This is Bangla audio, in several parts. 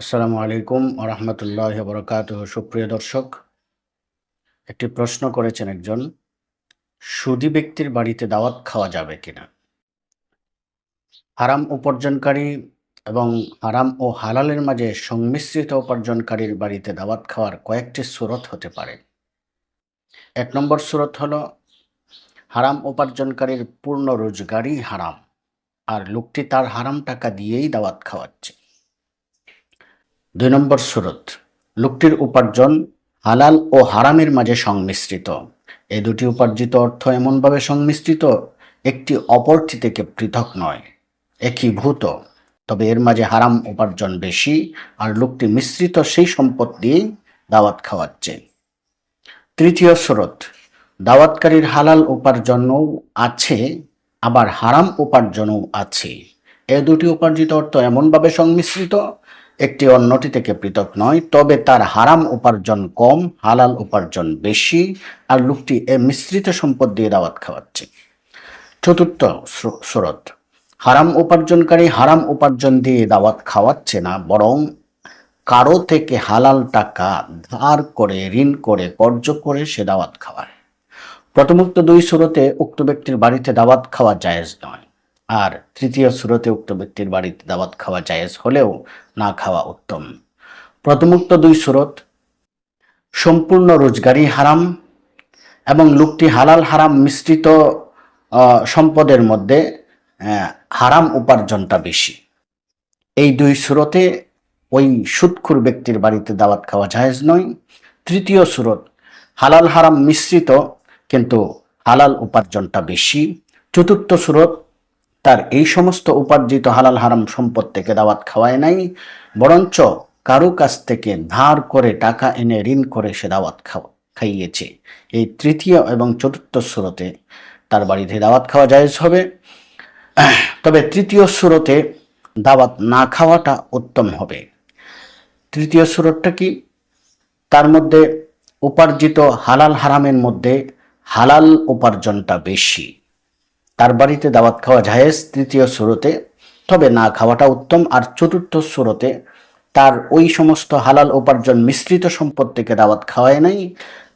আসসালামু আলাইকুম রহমতুল্লাহ বরকাত সুপ্রিয় দর্শক, একটি প্রশ্ন করেছেন একজন, সুদী ব্যক্তির বাড়িতে দাওয়াত খাওয়া যাবে কিনা? হারাম উপার্জনকারী এবং হারাম ও হালালের মাঝে সংমিশ্রিত উপার্জনকারীর বাড়িতে দাওয়াত খাওয়ার কয়েকটি সুরত হতে পারে। এক নম্বর সুরত হল, হারাম উপার্জনকারীর পূর্ণ রোজগারই হারাম। আর লোকটি তার হারাম টাকা দিয়েই দাওয়াত খাওয়াচ্ছে। দুই নম্বর সুরত। লোকটির উপার্জন হালাল ও হারামের মাঝে সংমিশ্রিত। এই দুটি উপার্জিত অর্থ এমনভাবে সংমিশ্রিত, একটি অপরটি থেকে পৃথক নয় একীভূত তবে এর মাঝে হারাম উপার্জন বেশি আর লোকটি মিশ্রিত সেই সম্পদ দিয়েই দাওয়াত খাওয়াচ্ছে। তৃতীয় স্রোত। দাওয়াতকারীর হালাল উপার্জনও আছে আবার হারাম উপার্জনও আছে। এ দুটি উপার্জিত অর্থ এমনভাবে সংমিশ্রিত, একটি অন্যটি থেকে পৃথক নয়, তবে তার হারাম উপার্জন কম, হালাল উপার্জন বেশি, আর লোকটি এ মিশ্রিত সম্পদ দিয়ে দাওয়াত খাওয়াচ্ছে। চতুর্থ স্রো- স্রোত, হারাম উপার্জনকারী হারাম উপার্জন দিয়ে দাওয়াত খাওয়াচ্ছে না, বরং কারও থেকে হালাল টাকা ধার করে, ঋণ করে, কর্জ করে সে দাওয়াত খাওয়ায়। প্রথমোক্ত দুই সুরতে উক্ত ব্যক্তির বাড়িতে দাওয়াত খাওয়া জায়েজ নয়। আর তৃতীয় সুরতে উক্ত ব্যক্তির বাড়িতে দাওয়াত খাওয়া জায়েজ হলেও না খাওয়া উত্তম। প্রথমোক্ত দুই সুরত, সম্পূর্ণ রোজগারি হারাম এবং লোকটি হালাল হারাম মিশ্রিত সম্পদের মধ্যে হারাম উপার্জনটা বেশি। এই দুই সুরতে ওই সুদখুর ব্যক্তির বাড়িতে দাওয়াত খাওয়া জায়েজ নয়। তৃতীয় সুরত, হালাল হারাম মিশ্রিত কিন্তু হালাল উপার্জনটা বেশি। চতুর্থ সুরত, তার এই সমস্ত উপার্জিত হালাল হারাম সম্পদ থেকে দাওয়াত খাওয়ায় নাই, বরঞ্চ কারও কাছ থেকে ধার করে টাকা এনে ঋণ করে সে দাওয়াত খাওয়া, খাইয়েছে। এই তৃতীয় এবং চতুর্থ সুরতে তার বাড়িতে দাওয়াত খাওয়া জায়েজ হবে। তবে তৃতীয় সুরতে দাওয়াত না খাওয়াটা উত্তম হবে। তৃতীয় সুরতটা কি? তার মধ্যে উপার্জিত হালাল হারামের মধ্যে হালাল উপার্জনটা বেশি। তার বাড়িতে দাওয়াত খাওয়া জায়েজ তৃতীয় সুরতে, তবে না খাওয়াটা উত্তম। আর চতুর্থ সুরতে তার ওই সমস্ত হালাল উপার্জন মিশ্রিত সম্পদ থেকে দাওয়াত খাওয়ায় নাই,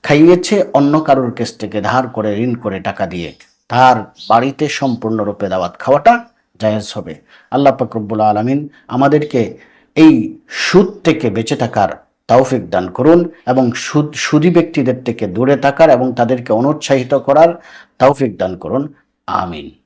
খাইয়েছে অন্য কারোর কেস থেকে ধার করে, ঋণ করে টাকা দিয়ে। তার বাড়িতে সম্পূর্ণরূপে দাওয়াত খাওয়াটা জায়েজ হবে। আল্লাহ পাকরবুল আলমিন আমাদেরকে এই সুদ থেকে বেঁচে থাকার তৌফিক দান করুন এবং সুদ, সুদী ব্যক্তিদের থেকে দূরে থাকার এবং তাদেরকে অনুৎসাহিত করার তৌফিক দান করুন। আমিন।